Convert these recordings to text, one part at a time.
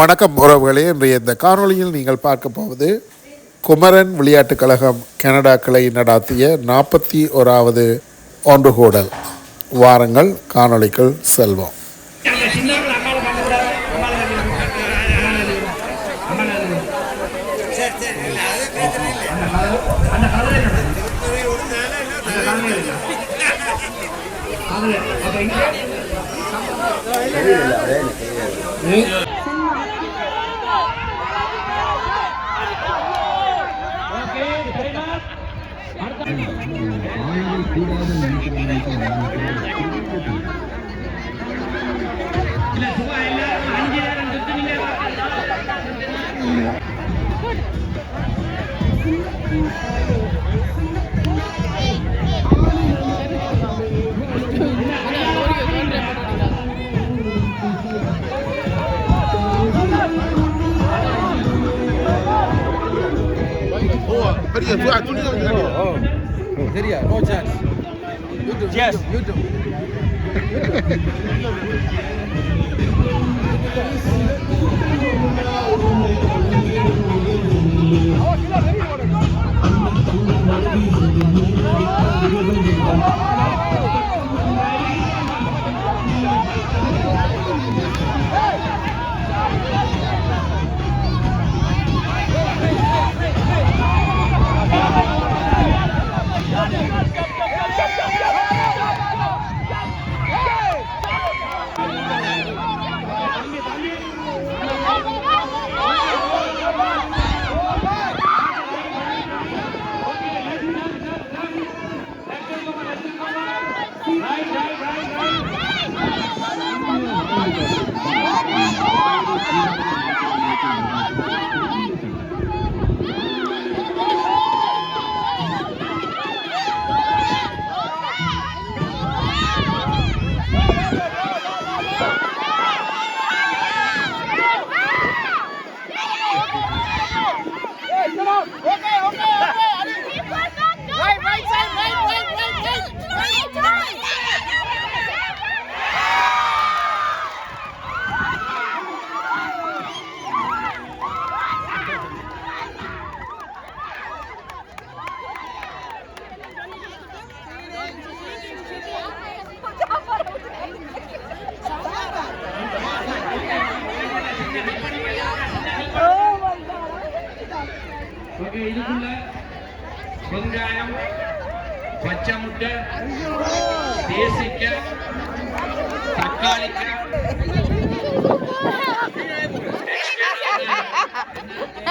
வணக்கம் உறவுகளே இன்றைய இந்த காணொளியில் நீங்கள் பார்க்க போவது குமரன் விளையாட்டுக் கழகம் கனடா கிளை நடாத்திய நாற்பத்தி ஓராவது ஒன்றுகூடல். வாரங்கள் காணொலிக்குள் செல்வோம். கூடாது நினைக்கிறவங்களுக்கு Oh, but yeah, I don't know. Deriya, no chance. You do. Yes. You do. You do. You do. இதுக்குள்ள வெங்காயம் பச்சை முட்டை தேசிக்காய் தக்காளிக்காய்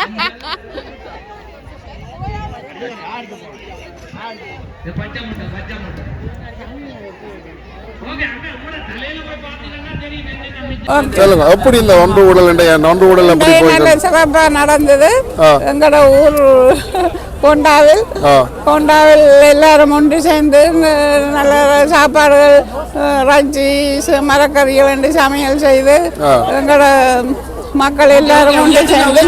இது பச்சை முட்டை பச்சை முட்டை சொல்லுங்க எப்படி இந்த ஒன்று ஊடல் ஒன்று ஊடல் நல்ல சிறப்பாக நடந்தது ஆ. எங்களோட ஊர் கொண்டாவில். கொண்டாவில் எல்லாரும் ஒன்று சேர்ந்து நல்ல சாப்பாடுகள் அஹ், இறைச்சி ச- மரக்கறிகள் என்று சமையல் செய்து ஆ. எங்களோட மக்கள் எல்லாரும் ஒன்று சேர்ந்து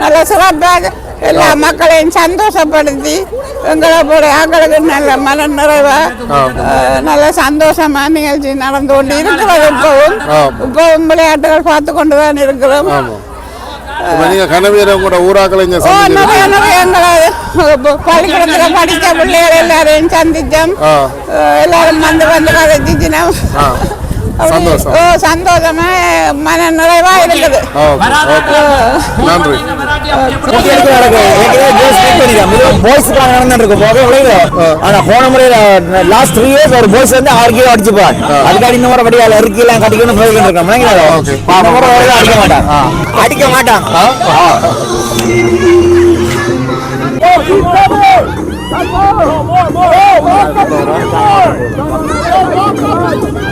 நல்ல சிறப்பாக எல்லா மக்களையும் சந்தோஷப்படுத்தி எங்களை ஆக்களுக்கு நல்ல மன நிறைவா நல்ல சந்தோஷமா நிகழ்ச்சி நடந்து கொண்டு இருக்கிறது இப்பவும். இப்பவும் விளையாட்டுகள் பார்த்து கொண்டு தான் இருக்கிறோம். நீங்க கனவீரம் கூட ஊராக்களை இங்க பள்ளிக்கூடத்துல படித்த பிள்ளைகள் எல்லாரையும் சந்திச்சோம். எல்லாரும் வந்து வந்து ஆ. சந்தோஷம். மன நிறைவா இருக்குது. நன்றி. ஆனா போன முறையில லாஸ்ட் த்ரீ இயர்ஸ் ஒரு பாய்ஸ் வந்து ஆறு கிலோ அடிச்சுப்பான் அதுக்காடி இந்த முறை கட்டிக்கணும் இருக்கோம் Okay. இந்த முறை ஒரு அடிக்க மாட்டான் அடிக்க மாட்டான்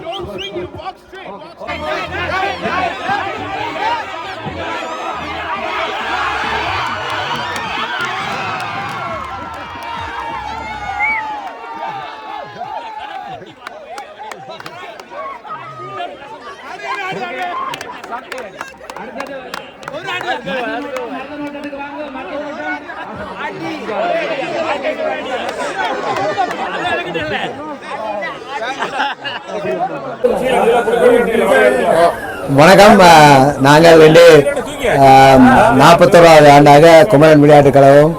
Don't swing you, walk straight, walk straight. வணக்கம். நாங்கள் ரெண்டு நாற்பத்தோராவது ஆண்டாக குமரன் விளையாட்டுக் கழகம்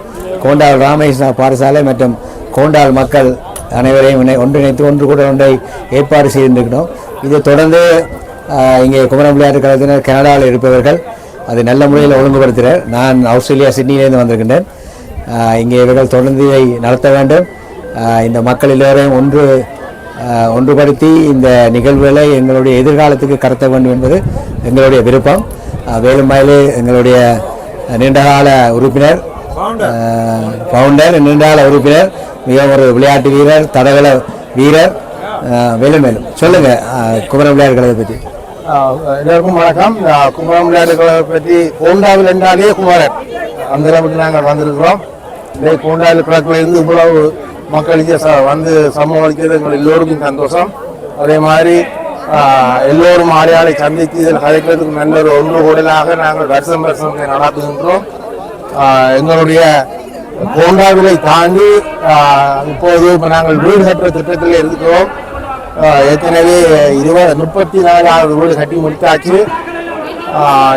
கோண்டால் ராமகிருஷ்ணா பாடசாலை மற்றும் கோண்டால் மக்கள் அனைவரையும் ஒன்றிணைத்து ஒன்று கூட ஒன்றை ஏற்பாடு செய்திருக்கிறோம். இது தொடர்ந்து இங்கே குமரம் விளையாட்டு கழகத்தினர் கனடாவில் இருப்பவர்கள் அதை நல்ல முறையில் ஒழுங்குபடுத்துகிறார். நான் ஆஸ்திரேலியா சிட்னியிலேருந்து வந்திருக்கின்றேன். இங்கே இவர்கள் தொடர்ந்து இதை நடத்த வேண்டும். இந்த மக்கள் எல்லோரையும் ஒன்று ஒன்றுபடுத்தி இந்த நிகழ்வுகளை எங்களுடைய எதிர்காலத்துக்கு கடத்த வேண்டும் என்பது எங்களுடைய விருப்பம். அஹ், எங்களுடைய நீண்டகால உறுப்பினர் பவுண்டர் நீண்டகால உறுப்பினர் மிகவும் ஒரு விளையாட்டு வீரர் தடகள வீரர் மேலும் மேலும் சொல்லுங்க குமர விளையாட்டு கழகத்தை பற்றி எல்லாருக்கும் வணக்கம். நான் குமரம் விளையாட்டுகளை பற்றி கோண்டாவில் என்றாலே குமரன். அந்த அளவுக்கு நாங்கள் வந்திருக்கிறோம். இந்த கோண்டாவில் கிழக்கில் இருந்து இவ்வளவு மக்களுக்கு ச- வந்து சமூகம் அளிக்கிறது எங்கள் எல்லோருக்கும் சந்தோஷம். அதே மாதிரி எல்லோரும் ஆடையாளை சந்தித்து இதில் கதைக்கிறதுக்கு நல்ல ஒரு ஒன்று கூடலாக நாங்கள் வருஷம் வருஷம் நடத்துகின்றோம். எங்களுடைய கோண்டாவிலை தாண்டி இப்போது இப்போ நாங்கள் வீடு கட்டுற திட்டத்தில் இருக்கிறோம். ஏற்கனவே இருபது முப்பத்தி நாலாவது வீடு கட்டி முடித்தாச்சு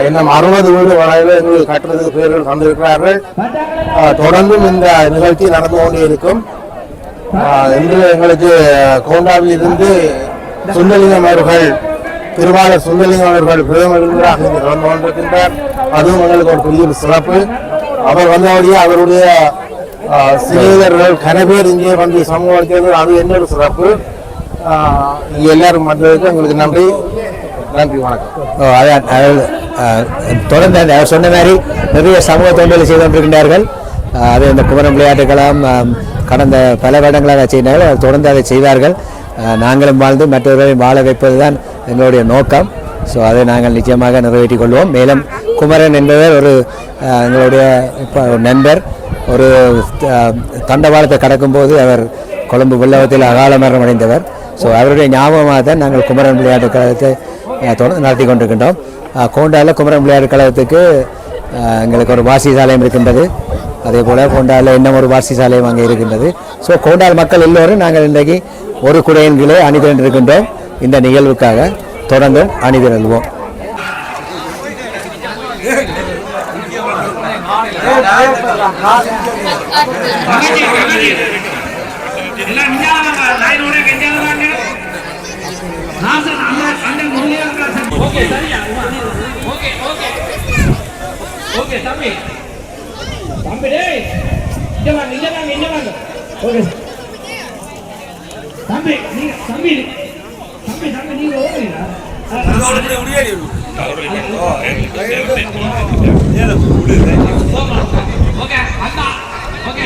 இன்னும் அறுபது வீடு வரையில் எங்களுக்கு கட்டுறதுக்கு பேர்கள் தந்திருக்கிறார்கள். தொடர்ந்தும் இந்த நிகழ்ச்சி நடந்து கொண்டே இருக்கும். இன்று எங்களுக்கு கோண்டாவில் இருந்து சுந்தலிங்கம் அவர்கள் திருவாளர் சுந்தலிங்கம் அவர்கள் பிரதம விருந்தினராக இங்கு கலந்து கொண்டிருக்கின்றார். அதுவும் எங்களுக்கு ஒரு பெரிய சிறப்பு. அவர் வந்தபடியே அவருடைய ஆஹ் சிநேகிதர்கள் கன பேர் இங்கே வந்து சமூகம் அது என்ன ஒரு சிறப்பு. எல்லாரும் வந்ததுக்கு உங்களுக்கு நன்றி. நன்றி வணக்கம். ஓ, அதான் அதாவது, தொடர்ந்து அந்த அவர் சொன்ன மாதிரி நிறைய சமூக தொண்டுகளை செய்து கொண்டிருக்கின்றார்கள். அது இந்த குமரன் விளையாட்டுக்கெல்லாம் கடந்த பல வருடங்களாக செய்தார்கள். அது தொடர்ந்து அதை செய்வார்கள். நாங்களும் வாழ்ந்து மற்றவர்களையும் வாழ வைப்பது தான் எங்களுடைய நோக்கம். ஸோ அதை நாங்கள் நிச்சயமாக நிறைவேற்றிக் கொள்வோம். மேலும் குமரன் என்பவர் ஒரு எங்களுடைய ஒரு நண்பர். ஒரு தண்டவாளத்தை கடக்கும்போது அவர் கொழும்பு வில்லவத்தில் அகால மரணம் அடைந்தவர். ஸோ அவருடைய ஞாபகமாக தான் நாங்கள் குமரன் விளையாட்டு கழகத்தை தொடர்ந்து நடத்தி கொண்டிருக்கின்றோம். கோண்டாவில் குமரன் விளையாட்டு கழகத்துக்கு எங்களுக்கு ஒரு வாசி சாலையும் இருக்கின்றது. அதே போல் கோண்டாவில் இன்னும் ஒரு வாசி சாலையும் அங்கே இருக்கின்றது. ஸோ கோண்டால் மக்கள் எல்லோரும் நாங்கள் இன்றைக்கு ஒரு குடையின் கீழே அணிதிரண்டிருக்கின்றோம் இந்த நிகழ்வுக்காக தொடர்ந்து அணிதிரள்வோம் Thank you. வாங்க லைனோட இந்தியாவில் வாங்க நாசன் அந்த அந்த முருகையா ஓகே சரியா ஓகே ஓகே ஓகே தம்பி தம்பி டேய் இங்க வாங்க இங்க வாங்க இங்க வாங்க ஓகே தம்பி நீங்க தம்பி தம்பி தம்பி நீங்க ஓடுறீங்களா ஓகே அண்ணா okay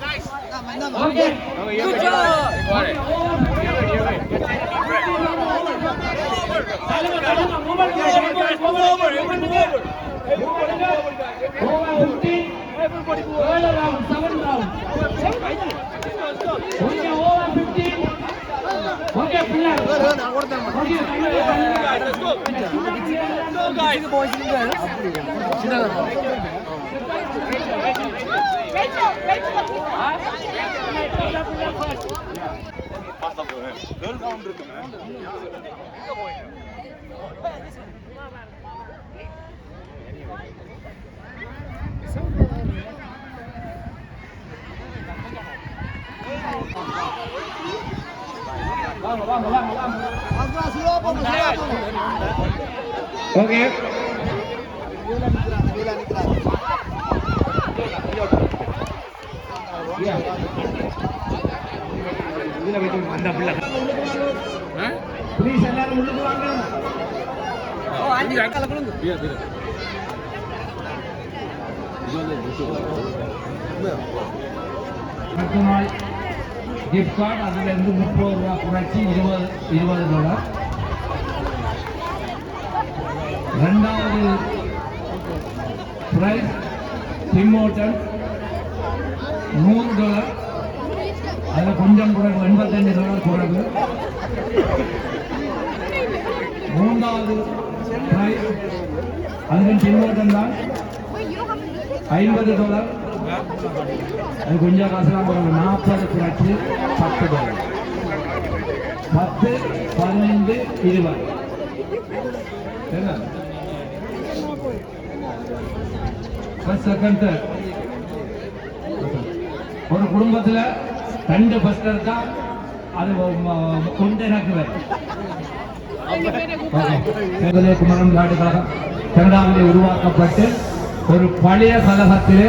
Okay. Good job. Okay, player. Okay, guys. Go, guys. Okay. Over fifteen okay பிள்ளை. ப்ளீஸ் எல்லாரும் உள்ளுக்கு வாங்க. கிஃப்ட் கார்டு முப்பது ரூபா குறைச்சி இருபது இருபது டாலர் ரெண்டாவது பிரைஸ் நூறு டாலர் அதில் கொஞ்சம் குறைவு எண்பத்தஞ்சு டாலர் குறைவு மூன்றாவது பிரைஸ் அதுவும் தான். ஐம்பது டாலர் அது கொஞ்சம் காசுலாம் குறைவு நாற்பது புரட்சி பத்து டாலர் பத்து பதினைந்து இருபது. என்ன செகண்ட் ஒரு குடும்பத்தில் ரெண்டு பஸ்டர் தான் அது கொண்டு குமரன் நாடு கழகம் கனடாவிலே உருவாக்கப்பட்டு ஒரு பழைய கழகத்திலே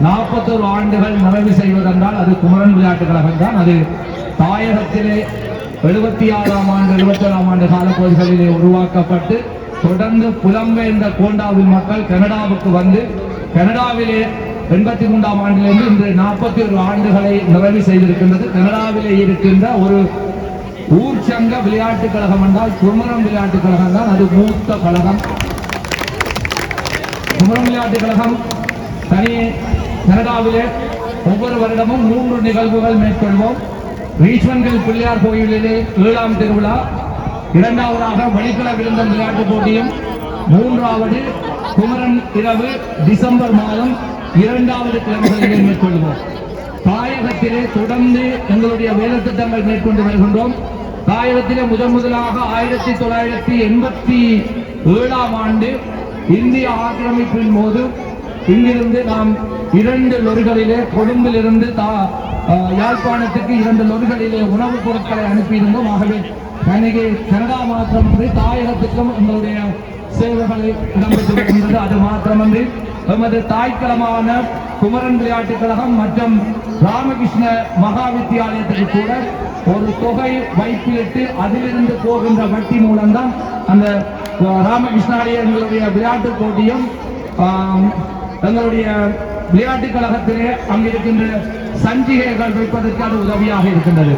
நாற்பத்தோரு ஆண்டுகள் நிறைவு செய்வதென்றால் அது குமரன் விளையாட்டு கழகம் தான். அது தாயகத்திலே எழுபத்தி ஆறாம் ஆண்டு எழுபத்தி ஏழாம் ஆண்டு காலப்பகுதிகளிலே உருவாக்கப்பட்டு தொடர்ந்து புலம்பெயர்ந்த கோண்டாவில் மக்கள் கனடாவுக்கு வந்து கனடாவிலே எண்பத்தி மூன்றாம் ஆண்டிலிருந்து இன்று நாற்பத்தி ஒரு ஆண்டுகளை நிறைவு செய்திருக்கின்றது. கனடாவிலே இருக்கின்ற ஒரு ஊர் சங்க விளையாட்டு கழகம் என்றால் குமரம் விளையாட்டுக் கழகம் தான். அது மூத்த கழகம். குமரம் விளையாட்டுக் கழகம் தனியே கனடாவிலே ஒவ்வொரு வருடமும் மூன்று நிகழ்வுகள் மேற்கொள்வோம். ரீச்மண்டில் பிள்ளையார் கோயிலிலே ஏழாம் திருவிழா இரண்டாவதாக வழிகள விருந்தம் விளையாட்டுப் போட்டியும் மூன்றாவது குமரன் இரவு டிசம்பர் மாதம் இரண்டாவது கிழமைகளிலே மேற்கொள்வோம். தாயகத்திலே தொடர்ந்து எங்களுடைய வேலை திட்டங்கள் மேற்கொண்டு வருகின்றோம். தாயகத்திலே முதன் முதலாக ஆயிரத்தி தொள்ளாயிரத்தி எண்பத்தி ஏழாம் ஆண்டு இந்திய ஆக்கிரமிப்பின் போது இங்கிருந்து நாம் இரண்டு லொரிகளிலே கொழும்பிலிருந்து தா அஹ், யாழ்ப்பாணத்துக்கு இரண்டு லொரிகளிலே உணவுப் பொருட்களை அனுப்பியிருந்தோம். ஆகவே அன்னைக்கு கனடா மாத்திரமன்றி தாயகத்துக்கும் எங்களுடைய சேவைகளை இடம்பெற்றிருக்கின்றது அது மாத்திரமன்றி எமது தாய்க்களமான குமரன் விளையாட்டுக் கழகம் மற்றும் ராமகிருஷ்ண மகா வித்தியாலயத்துக்கு கூட ஒரு தொகை வைப்பிலிட்டு அதிலிருந்து போகின்ற வட்டி மூலம்தான் அந்த ராமகிருஷ்ணாலய எங்களுடைய விளையாட்டு போட்டியும் எங்களுடைய விளையாட்டுக் கழகத்திலே அங்கிருக்கின்ற சஞ்சிகைகள் வைப்பதற்கு அது உதவியாக இருக்கின்றது.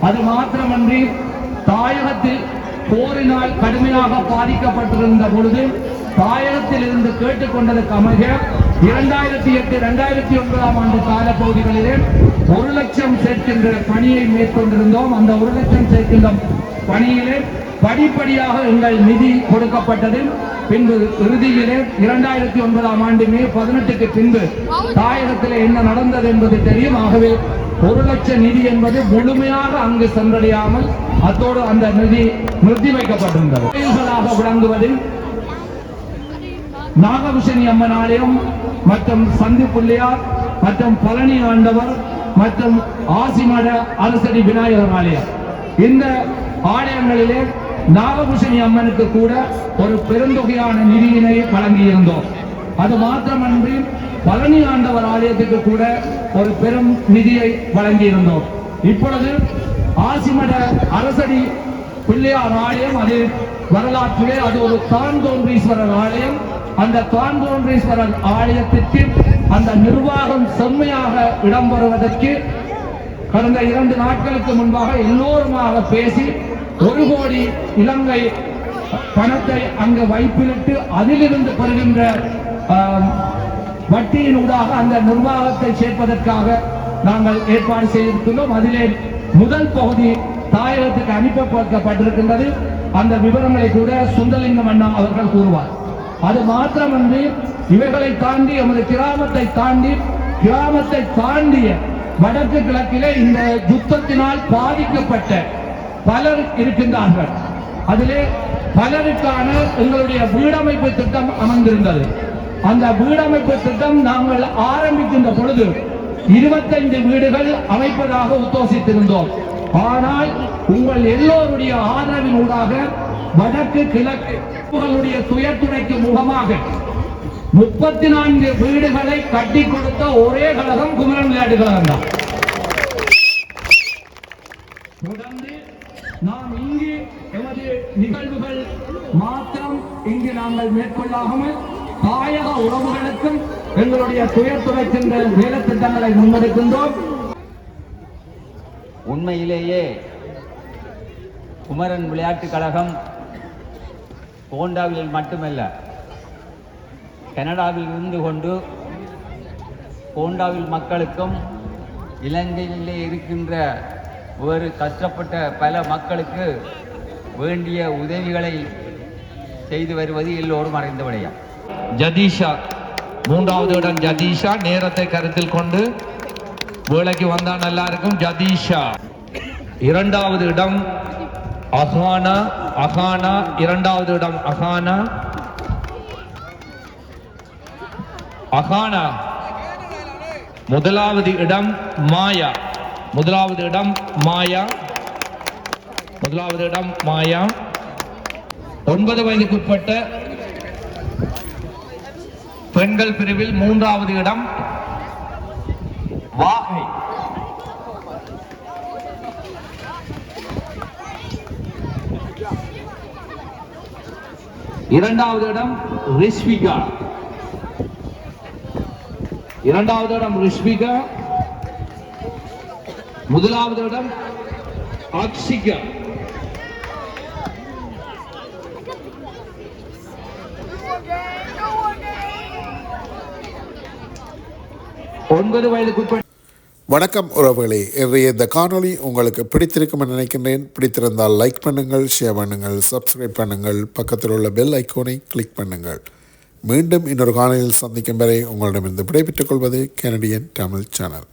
அது மாத்திரமன்றி தாயகத்தில் போரினால் கடுமையாக பாதிக்கப்பட்டிருந்த பொழுது தாயகத்தில் இருந்து கேட்டுக்கொண்டதற்கு அமைக இரண்டாயிரத்தி எட்டு இரண்டாயிரத்தி ஒன்பதாம் ஆண்டு காலப்பகுதிகளிலே ஒரு லட்சம் சேர்க்கின்ற பணியை மேற்கொண்டிருந்தோம். அந்த ஒரு லட்சம் சேர்க்கின்ற பணியிலே படிப்படியாக எங்கள் நிதி கொடுக்கப்பட்டது. பின்பு இறுதியிலே இரண்டாயிரத்தி ஒன்பதாம் ஆண்டு மே பதினெட்டுக்கு பின்பு தாயகத்தில் என்ன நடந்தது என்பது தெரியும். ஆகவே ஒரு லட்சம் நிதி என்பது முழுமையாக அங்கு சென்றடையாமல் அத்தோடு அந்த நிதி நிறுத்தி வைக்கப்பட்டிருந்தது. கோயில்களாக விளங்குவதில் நாகபூஷணி அம்மன் ஆலயம் மற்றும் சந்தி பிள்ளையார் மற்றும் பழனி ஆண்டவர் மற்றும் ஆசிமட அரசடி விநாயகர் ஆலயம் இந்த ஆலயங்களிலே நாகபூஷணி அம்மனுக்கு கூட ஒரு பெருந்தொகையான நிதியினை வழங்கியிருந்தோம். அது மாத்திரமன்றி பழனி ஆண்டவர் ஆலயத்துக்கு கூட ஒரு பெரும் நிதியை வழங்கியிருந்தோம். இப்பொழுது ஆசிமட அரசடி பிள்ளையார் ஆலயம் அது வரலாற்றிலே அது ஒரு தான்தோன்றீஸ்வரர் ஆலயம். அந்த தான்தோன்றீஸ்வரர் ஆலயத்திற்கு அந்த நிர்வாகம் செம்மையாக இடம்பெறுவதற்கு கடந்த இரண்டு நாட்களுக்கு முன்பாக எல்லோருமாக பேசி ஒரு கோடி இலங்கை பணத்தை அங்கு வைப்பிலிட்டு அதிலிருந்து பெறுகின்ற வட்டியினூடாக அந்த நிர்வாகத்தை சேர்ப்பதற்காக நாங்கள் ஏற்பாடு செய்திருக்கின்றோம். அதிலே முதல் பகுதி தாயகத்துக்கு அனுப்பப்பட்டிருக்கின்றது. அந்த விவரங்களை கூட சுந்தலிங்கம் அண்ணா அவர்கள் கூறுவார். அது மாத்திரமன்றி இவைகளை தாண்டி எமது கிராமத்தை தாண்டி கிராமத்தை தாண்டிய வடக்கு கிழக்கிலே இந்த யுத்தத்தினால் பாதிக்கப்பட்ட பலர் இருக்கின்றார்கள். அதிலே பலருக்கான எங்களுடைய வீடமைப்பு திட்டம் அமைந்திருந்தது அந்த வீடமைப்பு திட்டம் நாங்கள் ஆரம்பிக்கின்ற பொழுது இருபத்தைந்து வீடுகள் அமைப்பதாக உத்தோசித்திருந்தோம். ஆனால் உங்கள் எல்லோருடைய ஆதரவினூடாக வடக்கு கிழக்கு உங்களுடைய துயர்துணைக்கு முகமாக முப்பத்தி நான்கு வீடுகளை கட்டி கொடுத்த ஒரே கழகம் குமரன் விளையாட்டு கழகம் தான் தொடர்ந்து நாம் இங்கு எமது நிகழ்வுகள் மாத்திரம் இங்கு நாங்கள் மேற்கொள்ளாமல் தாயக உறவுகளுக்கும் எங்களுடைய துயர் துடைக்கின்ற வேலை திட்டங்களை முன்னெடுக்கின்றோம். உண்மையிலேயே குமரன் விளையாட்டுக் கழகம் கோண்டாவில் மட்டுமல்ல கனடாவில் இருந்து கொண்டு கோண்டாவில் மக்களுக்கும் இலங்கையிலே இருக்கின்ற வேறு கஷ்டப்பட்ட பல மக்களுக்கு வேண்டிய உதவிகளை செய்து வருவது எல்லோரும் அறிந்த விடயம். ஜதீஷா மூன்றாவது இடம் ஜதீஷா நேரத்தை கருத்தில் கொண்டு வேலைக்கு வந்தா நல்லா இருக்கும் ஜதீஷா. இரண்டாவது இடம் அகானா அகானா இரண்டாவது இடம் அகானா அகானா முதலாவது இடம் மாயா முதலாவது இடம் மாயா முதலாவது இடம் மாயா. ஒன்பது வயதுக்குட்பட்ட பெண்கள் பிரிவில் மூன்றாவது இடம் வாகை. இரண்டாவது இடம் ரிஷ்விகா. இரண்டாவது இடம் ரிஷ்விகா. முதலாவது இடம் அக்ஷிகா ஒன்பது வயதுக்குட்பட்ட வணக்கம் உறவுகளே. இன்றைய இந்த காணொளி உங்களுக்கு பிடித்திருக்கும் என நினைக்கின்றேன். பிடித்திருந்தால் லைக் பண்ணுங்கள் ஷேர் பண்ணுங்கள் சப்ஸ்கிரைப் பண்ணுங்கள். பக்கத்தில் உள்ள பெல் ஐக்கோனை கிளிக் பண்ணுங்கள். மீண்டும் இன்னொரு காணொலியில் சந்திக்கும் வரை உங்களிடமிருந்து விடைபெற்றுக் கொள்வது கெனடியன் தமிழ் சேனல்